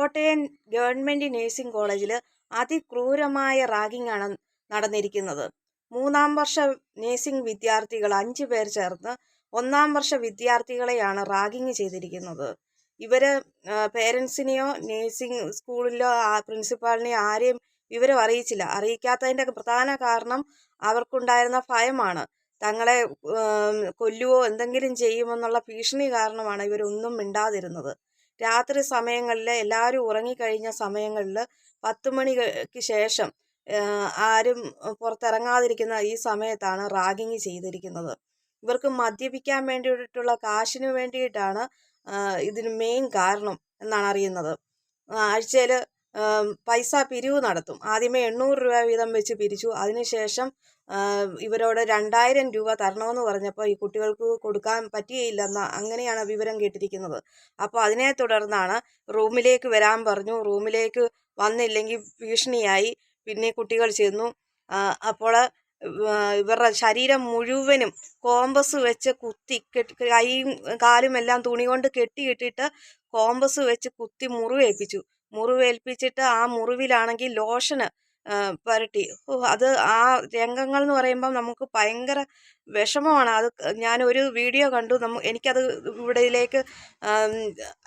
Kottayam government nursing കോളേജിൽ അതിക്രൂരമായ ragging ആണ് നടന്നിരിക്കുന്നത്. മൂന്നാം വർഷ നഴ്സിംഗ് വിദ്യാർത്ഥികൾ അഞ്ച് പേർ ചേർന്ന് ഒന്നാം വർഷ വിദ്യാർത്ഥികളെയാണ് റാഗിങ് ചെയ്തിരിക്കുന്നത്. ഇവർ പേരൻസിനെയോ നഴ്സിംഗ് സ്കൂളിലോ പ്രിൻസിപ്പാളിനെയോ ആരെയും വിവരം അറിയിച്ചില്ല. അറിയിക്കാത്തതിന്റെ പ്രധാന കാരണം അവർക്കുണ്ടായിരുന്ന ഭയമാണ്. തങ്ങളെ കൊല്ലുവോ എന്തെങ്കിലും ചെയ്യുമെന്നുള്ള ഭീഷണി കാരണമാണ് ഇവരൊന്നും മിണ്ടാതിരുന്നത്. രാത്രി സമയങ്ങളിൽ എല്ലാവരും ഉറങ്ങിക്കഴിഞ്ഞ സമയങ്ങളിൽ പത്ത് മണിക്ക് ശേഷം ആരും പുറത്തിറങ്ങാതിരിക്കുന്ന ഈ സമയത്താണ് റാഗിങ് ചെയ്തിരിക്കുന്നത്. ഇവർക്ക് മദ്യപിക്കാൻ വേണ്ടിയിട്ടുള്ള കാശിന് വേണ്ടിയിട്ടാണ് ഇതിന് മെയിൻ കാരണം എന്നാണ് അറിയുന്നത്. ആഴ്ചയിൽ പൈസ പിരിവ് നടത്തും. ആദ്യമേ എണ്ണൂറ് രൂപ വീതം വെച്ച് പിരിച്ചു. അതിനുശേഷം ഇവരോട് രണ്ടായിരം രൂപ തരണമെന്ന് പറഞ്ഞപ്പോൾ ഈ കുട്ടികൾക്ക് കൊടുക്കാൻ പറ്റിയില്ലെന്ന അങ്ങനെയാണ് വിവരം കേട്ടിരിക്കുന്നത്. അപ്പോൾ അതിനെ തുടർന്നാണ് റൂമിലേക്ക് വരാൻ പറഞ്ഞു. റൂമിലേക്ക് വന്നില്ലെങ്കിൽ ഭീഷണിയായി. പിന്നെ കുട്ടികൾ ചെന്നു. അപ്പോൾ ഇവരുടെ ശരീരം മുഴുവനും കോമ്പസ് വെച്ച് കുത്തി കൈയും കാലും എല്ലാം തുണി കൊണ്ട് കെട്ടിയിട്ടിട്ട് കോമ്പസ് വെച്ച് കുത്തി മുറിവേൽപ്പിച്ചു. മുറിവേൽപ്പിച്ചിട്ട് ആ മുറിവിലാണെങ്കിൽ ലോഷന് പുരട്ടി. അത് ആ രംഗങ്ങൾ എന്ന് പറയുമ്പോൾ നമുക്ക് ഭയങ്കര വിഷമമാണ്. അത് ഞാനൊരു വീഡിയോ കണ്ടു. നമ്മ എനിക്കത് ഇവിടെയിലേക്ക്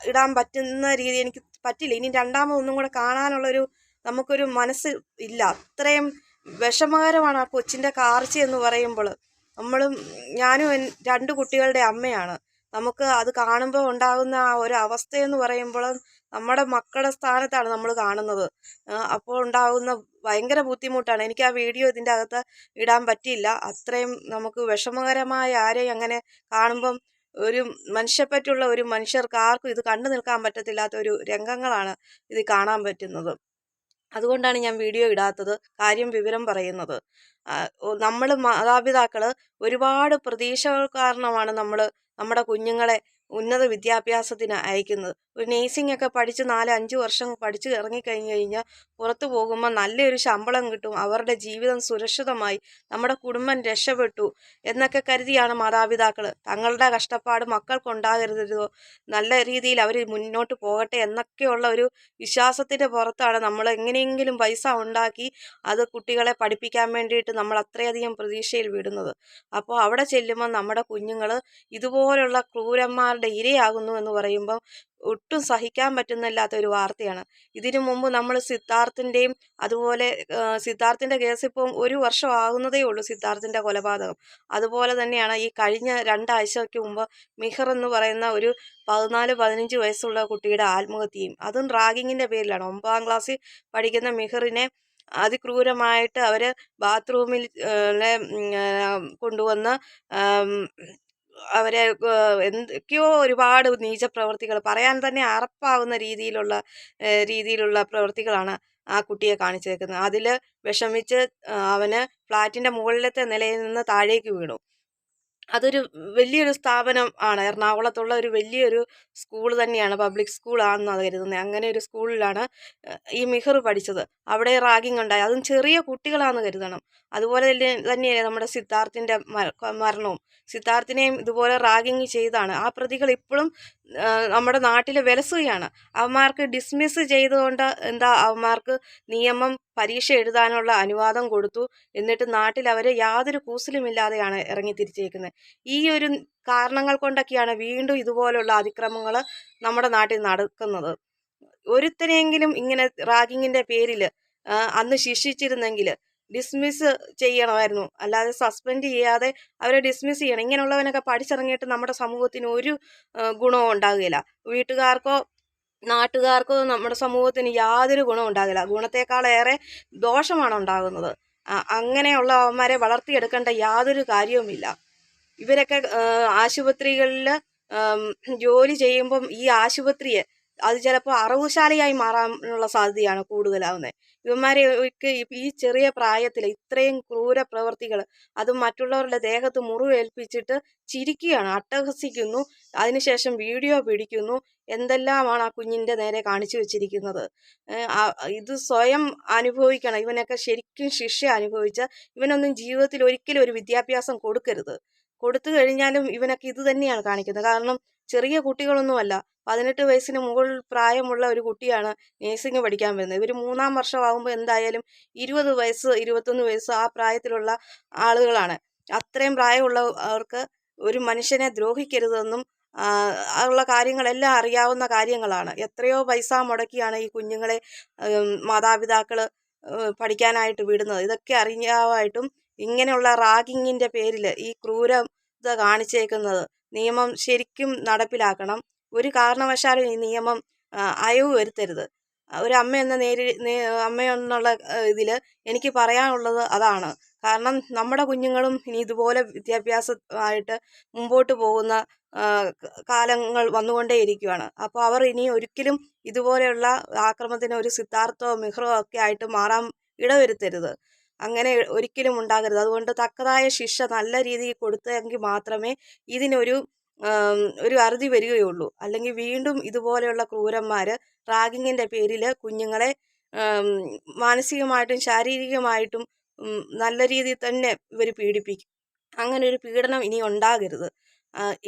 ഇടാൻ പറ്റുന്ന രീതി എനിക്ക് പറ്റില്ല. ഇനി രണ്ടാമതൊന്നും കൂടെ കാണാനുള്ളൊരു നമുക്കൊരു മനസ്സ് ഇല്ല. അത്രയും വിഷമകരമാണ് ആ കൊച്ചിന്റെ കാർച്ച എന്ന് പറയുമ്പോൾ. നമ്മളും ഞാനും രണ്ട് കുട്ടികളുടെ അമ്മയാണ്. നമുക്ക് അത് കാണുമ്പോൾ ഉണ്ടാകുന്ന ആ ഒരു അവസ്ഥയെന്ന് പറയുമ്പോൾ നമ്മുടെ മക്കളുടെ സ്ഥാനത്താണ് നമ്മൾ കാണുന്നത്. അപ്പോൾ ഉണ്ടാകുന്ന ഭയങ്കര ബുദ്ധിമുട്ടാണ്. എനിക്ക് ആ വീഡിയോ ഇതിന്റെ അകത്ത് ഇടാൻ പറ്റിയില്ല. അത്രയും നമുക്ക് വിഷമകരമായ ആരെയും അങ്ങനെ കാണുമ്പം ഒരു മനുഷ്യപ്പറ്റുള്ള ഒരു മനുഷ്യർക്ക് ആർക്കും ഇത് കണ്ടു നിൽക്കാൻ പറ്റത്തില്ലാത്ത ഒരു രംഗങ്ങളാണ് ഇത് കാണാൻ പറ്റുന്നത്. അതുകൊണ്ടാണ് ഞാൻ വീഡിയോ ഇടാത്തത് കാര്യം വിവരം പറയുന്നത്. നമ്മൾ മാതാപിതാക്കൾ ഒരുപാട് പ്രതീക്ഷകൾ കാരണമാണ് നമ്മൾ നമ്മുടെ കുഞ്ഞുങ്ങളെ ഉന്നത വിദ്യാഭ്യാസത്തിന് അയക്കുന്നത്. ഒരു നേഴ്സിംഗ് ഒക്കെ പഠിച്ച് നാല് അഞ്ച് വർഷം പഠിച്ച് ഇറങ്ങിക്കഴിഞ്ഞ് കഴിഞ്ഞാൽ പുറത്തു പോകുമ്പോൾ നല്ലൊരു ശമ്പളം കിട്ടും. അവരുടെ ജീവിതം സുരക്ഷിതമായി നമ്മുടെ കുടുംബം രക്ഷപ്പെട്ടു എന്നൊക്കെ കരുതിയാണ് മാതാപിതാക്കൾ തങ്ങളുടെ കഷ്ടപ്പാട് മക്കൾക്കുണ്ടാകരുതോ നല്ല രീതിയിൽ അവർ മുന്നോട്ട് പോകട്ടെ എന്നൊക്കെയുള്ള ഒരു വിശ്വാസത്തിന്റെ പുറത്താണ് നമ്മൾ എങ്ങനെയെങ്കിലും പൈസ ഉണ്ടാക്കി അത് കുട്ടികളെ പഠിപ്പിക്കാൻ വേണ്ടിയിട്ട് നമ്മൾ അത്രയധികം പ്രതീക്ഷയിൽ വിടുന്നത്. അപ്പോൾ അവിടെ ചെല്ലുമ്പോൾ നമ്മുടെ കുഞ്ഞുങ്ങൾ ഇതുപോലുള്ള ക്രൂരന്മാരുടെ ഇരയാകുന്നു എന്ന് പറയുമ്പോൾ ഒട്ടും സഹിക്കാൻ പറ്റുന്നില്ലാത്ത ഒരു വാർത്തയാണ്. ഇതിനു മുമ്പ് നമ്മൾ സിദ്ധാർത്ഥിന്റെയും അതുപോലെ സിദ്ധാർത്ഥിന്റെ കേസ് ഇപ്പം ഒരു വർഷം ആകുന്നതേ ഉള്ളൂ സിദ്ധാർത്ഥിന്റെ കൊലപാതകം. അതുപോലെ തന്നെയാണ് ഈ കഴിഞ്ഞ രണ്ടാഴ്ചയ്ക്ക് മുമ്പ് മിഹർ എന്ന് പറയുന്ന ഒരു പതിനാല് പതിനഞ്ച് വയസ്സുള്ള കുട്ടിയുടെ ആത്മഹത്യയും. അതും റാഗിങ്ങിന്റെ പേരിലാണ്. ഒമ്പതാം ക്ലാസ്സിൽ പഠിക്കുന്ന മിഹറിനെ അതിക്രൂരമായിട്ട് അവർ ബാത്റൂമിൽ കൊണ്ടുവന്ന് അവരെ എന്തൊക്കെയോ ഒരുപാട് നീച പ്രവർത്തികൾ പറയാൻ തന്നെ അറപ്പാവുന്ന രീതിയിലുള്ള രീതിയിലുള്ള പ്രവൃത്തികളാണ് ആ കുട്ടിയെ കാണിച്ചേക്കുന്നത്. അതിൽ വിഷമിച്ച് അവന് ഫ്ലാറ്റിന്റെ മുകളിലത്തെ നിലയിൽ നിന്ന് താഴേക്ക് വീണു. അതൊരു വലിയൊരു സ്ഥാപനം ആണ്. എറണാകുളത്തുള്ള ഒരു വലിയൊരു സ്കൂൾ തന്നെയാണ്. പബ്ലിക് സ്കൂളാണെന്നാണ് കരുതുന്നത് അങ്ങനെ ഒരു സ്കൂളിലാണ് ഈ മിഹർ പഠിച്ചത്. അവിടെ റാഗിങ് ഉണ്ടായി. അതും ചെറിയ കുട്ടികളാണെന്ന് കരുതണം. അതുപോലെ തന്നെയാണ് നമ്മുടെ സിദ്ധാർത്ഥിന്റെ മരണവും. സിദ്ധാർത്ഥിനെയും ഇതുപോലെ റാഗിങ് ചെയ്താണ്. ആ പ്രതികൾ ഇപ്പോഴും നമ്മുടെ നാട്ടിൽ വിലസുകയാണ്. അവന്മാർക്ക് ഡിസ്മിസ് ചെയ്തുകൊണ്ട് എന്താ അവന്മാർക്ക് നിയമം പരീക്ഷ എഴുതാനുള്ള അനുവാദം കൊടുത്തു. എന്നിട്ട് നാട്ടിൽ അവർ യാതൊരു കൂസലുമില്ലാതെയാണ് ഇറങ്ങി തിരിച്ചേക്കുന്നത് ഈ ഒരു കാരണങ്ങൾ കൊണ്ടൊക്കെയാണ് വീണ്ടും ഇതുപോലുള്ള അതിക്രമങ്ങൾ നമ്മുടെ നാട്ടിൽ നടക്കുന്നത്. ഒരുത്തനെങ്കിലും ഇങ്ങനെ റാഗിങ്ങിന്റെ പേരിൽ അന്ന് ശിക്ഷിച്ചിരുന്നെങ്കിൽ ഡിസ്മിസ് ചെയ്യണമായിരുന്നു. അല്ലാതെ സസ്പെൻഡ് ചെയ്യാതെ അവരെ ഡിസ്മിസ് ചെയ്യണം. ഇങ്ങനെയുള്ളവനൊക്കെ പഠിച്ചിറങ്ങിയിട്ട് നമ്മുടെ സമൂഹത്തിന് ഒരു ഗുണവും ഉണ്ടാകുകയില്ല. വീട്ടുകാർക്കോ നാട്ടുകാർക്കോ നമ്മുടെ സമൂഹത്തിന് യാതൊരു ഗുണവും ഉണ്ടാകില്ല ഗുണത്തെക്കാളേറെ ദോഷമാണ് ഉണ്ടാകുന്നത്. അങ്ങനെയുള്ള അവന്മാരെ വളർത്തിയെടുക്കേണ്ട യാതൊരു കാര്യവുമില്ല. ഇവരൊക്കെ ആശുപത്രികളിൽ ജോലി ചെയ്യുമ്പം ഈ ആശുപത്രിയെ അത് ചിലപ്പോൾ അറവുശാലയായി മാറാനുള്ള സാധ്യതയാണ് കൂടുതലാവുന്നത് ഇവന്മാരെയൊക്കെ ഈ ചെറിയ പ്രായത്തിൽ ഇത്രയും ക്രൂര പ്രവർത്തികൾ അത് മറ്റുള്ളവരുടെ ദേഹത്ത് മുറിവേൽപ്പിച്ചിട്ട് ചിരിക്കുകയാണ് അട്ടഹസിക്കുന്നു അതിനുശേഷം വീഡിയോ പിടിക്കുന്നു എന്തെല്ലാമാണ് ആ കുഞ്ഞിന്റെ നേരെ കാണിച്ചു വെച്ചിരിക്കുന്നത്. ഇത് സ്വയം അനുഭവിക്കണം. ഇവനൊക്കെ ശരിക്കും ശിക്ഷ അനുഭവിച്ച ഇവനൊന്നും ജീവിതത്തിൽ ഒരിക്കലും ഒരു വിദ്യാഭ്യാസം കൊടുക്കരുത്. കൊടുത്തു കഴിഞ്ഞാലും ഇവനൊക്കെ ഇത് തന്നെയാണ് കാണിക്കുന്നത്. കാരണം ചെറിയ കുട്ടികളൊന്നുമല്ല. പതിനെട്ട് വയസ്സിന് മുകളിൽ പ്രായമുള്ള ഒരു കുട്ടിയാണ് നേഴ്സിംഗ് പഠിക്കാൻ വരുന്നത്. ഇവർ മൂന്നാം വർഷമാകുമ്പോൾ എന്തായാലും ഇരുപത് വയസ്സ് ഇരുപത്തൊന്ന് വയസ്സ് ആ പ്രായത്തിലുള്ള ആളുകളാണ്. അത്രയും പ്രായമുള്ള അവർക്ക് ഒരു മനുഷ്യനെ ദ്രോഹിക്കരുതെന്നും ഉള്ള കാര്യങ്ങളെല്ലാം അറിയാവുന്ന കാര്യങ്ങളാണ്. എത്രയോ പൈസ മുടക്കിയാണ് ഈ കുഞ്ഞുങ്ങളെ മാതാപിതാക്കൾ പഠിക്കാനായിട്ട് വിടുന്നത്. ഇതൊക്കെ അറിയാവായിട്ടും ഇങ്ങനെയുള്ള റാഗിങ്ങിന്റെ പേരിൽ ഈ ക്രൂരത കാണിച്ചേക്കുന്നത് നിയമം ശരിക്കും നടപ്പിലാക്കണം. ഒരു കാരണവശാലും ഈ നിയമം അയവ് വരുത്തരുത്. ഒരു അമ്മ എന്ന നേരി അമ്മ എന്നുള്ള ഇതിൽ എനിക്ക് പറയാനുള്ളത് അതാണ്. കാരണം നമ്മുടെ കുഞ്ഞുങ്ങളും ഇനി ഇതുപോലെ വിദ്യാഭ്യാസമായിട്ട് മുമ്പോട്ട് പോകുന്ന കാലങ്ങൾ വന്നുകൊണ്ടേയിരിക്കുകയാണ് അപ്പോൾ അവർ ഇനി ഒരിക്കലും ഇതുപോലെയുള്ള ആക്രമത്തിന് ഒരു സിദ്ധാർത്ഥോ മിഹ്റോ ഒക്കെ ആയിട്ട് മാറാൻ ഇടവരുത്തരുത്. അങ്ങനെ ഒരിക്കലും ഉണ്ടാകരുത്. അതുകൊണ്ട് തക്കതായ ശിക്ഷ നല്ല രീതിയിൽ കൊടുത്തെങ്കിൽ മാത്രമേ ഇതിനൊരു ഒരു അറുതി വരികയുള്ളൂ. അല്ലെങ്കിൽ വീണ്ടും ഇതുപോലെയുള്ള ക്രൂരന്മാർ റാഗിങ്ങിന്റെ പേരിൽ കുഞ്ഞുങ്ങളെ മാനസികമായിട്ടും ശാരീരികമായിട്ടും നല്ല രീതിയിൽ തന്നെ ഇവർ പീഡിപ്പിക്കും. അങ്ങനെ ഒരു പീഡനം ഇനി ഉണ്ടാകരുത്.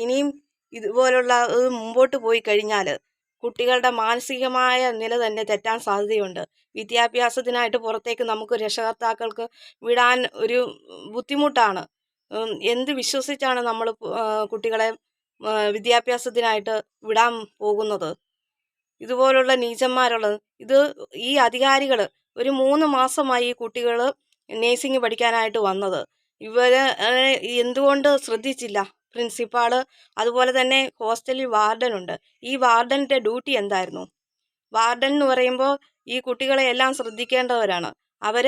ഇനിയും ഇതുപോലുള്ള ഇത് മുമ്പോട്ട് പോയി കഴിഞ്ഞാൽ കുട്ടികളുടെ മാനസികമായ നില തന്നെ തെറ്റാൻ സാധ്യതയുണ്ട്. വിദ്യാഭ്യാസത്തിനായിട്ട് പുറത്തേക്ക് നമുക്ക് രക്ഷകർത്താക്കൾക്ക് വിടാൻ ഒരു ബുദ്ധിമുട്ടാണ്. എന്ത് വിശ്വസിച്ചാണ് നമ്മൾ കുട്ടികളെ വിദ്യാഭ്യാസത്തിനായിട്ട് വിടാൻ പോകുന്നത്? ഇതുപോലുള്ള നീചന്മാരുള്ളത് ഇത് ഈ അധികാരികൾ ഒരു മൂന്ന് മാസമായി ഈ കുട്ടികൾ നേഴ്സിംഗ് പഠിക്കാനായിട്ട് വന്നത്. ഇവരെ എന്തുകൊണ്ട് ശ്രദ്ധിച്ചില്ല? പ്രിൻസിപ്പാൾ അതുപോലെ തന്നെ ഹോസ്റ്റലിൽ വാർഡനുണ്ട് ഈ വാർഡന്റെ ഡ്യൂട്ടി എന്തായിരുന്നു? വാർഡൻ എന്ന് പറയുമ്പോൾ ഈ കുട്ടികളെ എല്ലാം ശ്രദ്ധിക്കേണ്ടവരാണ്. അവർ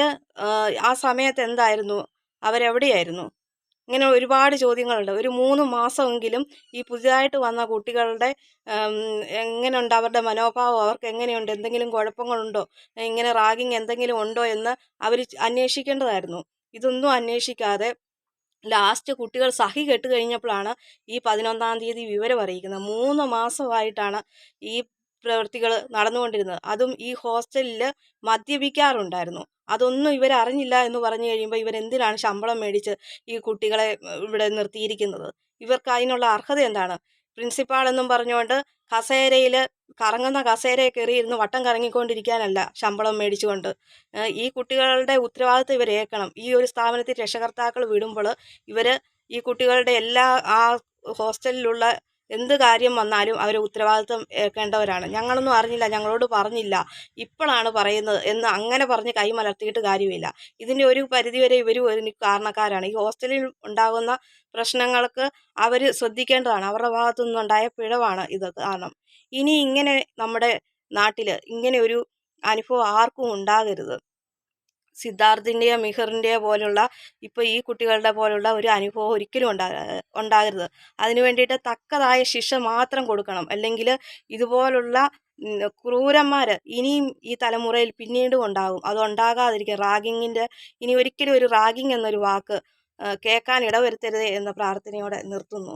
ആ സമയത്ത് എന്തായിരുന്നു? അവരെവിടെയായിരുന്നു? ഇങ്ങനെ ഒരുപാട് ചോദ്യങ്ങളുണ്ട്. ഒരു മൂന്ന് മാസമെങ്കിലും ഈ പുതിയതായിട്ട് വന്ന കുട്ടികളുടെ എങ്ങനെയുണ്ട്? അവരുടെ മനോഭാവം അവർക്ക് എങ്ങനെയുണ്ട്? എന്തെങ്കിലും കുഴപ്പങ്ങളുണ്ടോ? ഇങ്ങനെ റാഗിങ് എന്തെങ്കിലും ഉണ്ടോ എന്ന് അവർ അന്വേഷിക്കേണ്ടതായിരുന്നു. ഇതൊന്നും അന്വേഷിക്കാതെ ലാസ്റ്റ് കുട്ടികൾ സഹി കെട്ട് കഴിഞ്ഞപ്പോഴാണ് ഈ പതിനൊന്നാം തീയതി വിവരം അറിയിക്കുന്നത്. മൂന്ന് മാസമായിട്ടാണ് ഈ പ്രവൃത്തികൾ നടന്നുകൊണ്ടിരുന്നത്. അതും ഈ ഹോസ്റ്റലിൽ മദ്യപിക്കാറുണ്ടായിരുന്നു. അതൊന്നും ഇവരറിഞ്ഞില്ല എന്ന് പറഞ്ഞു കഴിയുമ്പോൾ ഇവരെന്തിനാണ് ശമ്പളം മേടിച്ച് ഈ കുട്ടികളെ ഇവിടെ നിർത്തിയിരിക്കുന്നത്? ഇവർക്ക് അതിനുള്ള അർഹത എന്താണ്? പ്രിൻസിപ്പാൾ എന്നും പറഞ്ഞുകൊണ്ട് കസേരയിൽ കറങ്ങുന്ന കയറി കയറിയിരുന്ന് വട്ടം കറങ്ങിക്കൊണ്ടിരിക്കാനല്ല ശമ്പളം മേടിച്ചുകൊണ്ട്. ഈ കുട്ടികളുടെ ഉത്തരവാദിത്വം ഇവർ ഏക്കണം ഈ ഒരു സ്ഥാപനത്തിൽ രക്ഷകർത്താക്കൾ വിടുമ്പോൾ ഇവർ ഈ കുട്ടികളുടെ എല്ലാ ആ ഹോസ്റ്റലിലുള്ള എന്ത് കാര്യം വന്നാലും അവർ ഉത്തരവാദിത്വം ഏൽക്കേണ്ടവരാണ്. ഞങ്ങളൊന്നും അറിഞ്ഞില്ല ഞങ്ങളോട് പറഞ്ഞില്ല. ഇപ്പോഴാണ് പറയുന്നത് എന്ന് അങ്ങനെ പറഞ്ഞ് കൈമലർത്തിയിട്ട് കാര്യമില്ല. ഇതിന്റെ ഒരു പരിധിവരെ ഇവർ ഒരു കാരണക്കാരാണ്. ഈ ഹോസ്റ്റലിൽ ഉണ്ടാകുന്ന പ്രശ്നങ്ങൾക്ക് അവർ ശ്രദ്ധിക്കേണ്ടതാണ്. അവരുടെ ഭാഗത്തു നിന്നുണ്ടായ പിഴവാണ് ഇത് കാരണം. ഇനി ഇങ്ങനെ നമ്മുടെ നാട്ടിൽ ഇങ്ങനെ ഒരു അനുഭവം ആർക്കും ഉണ്ടാകരുത്. സിദ്ധാർത്ഥിന്റെയോ മിഹിറിന്റെയോ പോലുള്ള ഇപ്പോൾ ഈ കുട്ടികളുടെ പോലുള്ള ഒരു അനുഭവം ഒരിക്കലും ഉണ്ടാ ഉണ്ടാകരുത്. അതിനു വേണ്ടിയിട്ട് തക്കതായ ശിക്ഷ മാത്രം കൊടുക്കണം. അല്ലെങ്കിൽ ഇതുപോലുള്ള ക്രൂരന്മാർ ഇനിയും ഈ തലമുറയിൽ പിന്നീടും ഉണ്ടാകും അത് ഉണ്ടാകാതിരിക്കും റാഗിങ്ങിന്റെ ഇനി ഒരിക്കലും ഒരു റാഗിങ് എന്നൊരു വാക്ക് കേൾക്കാൻ ഇടവരുത്തരുത് എന്ന പ്രാർത്ഥനയോടെ നിർത്തുന്നു.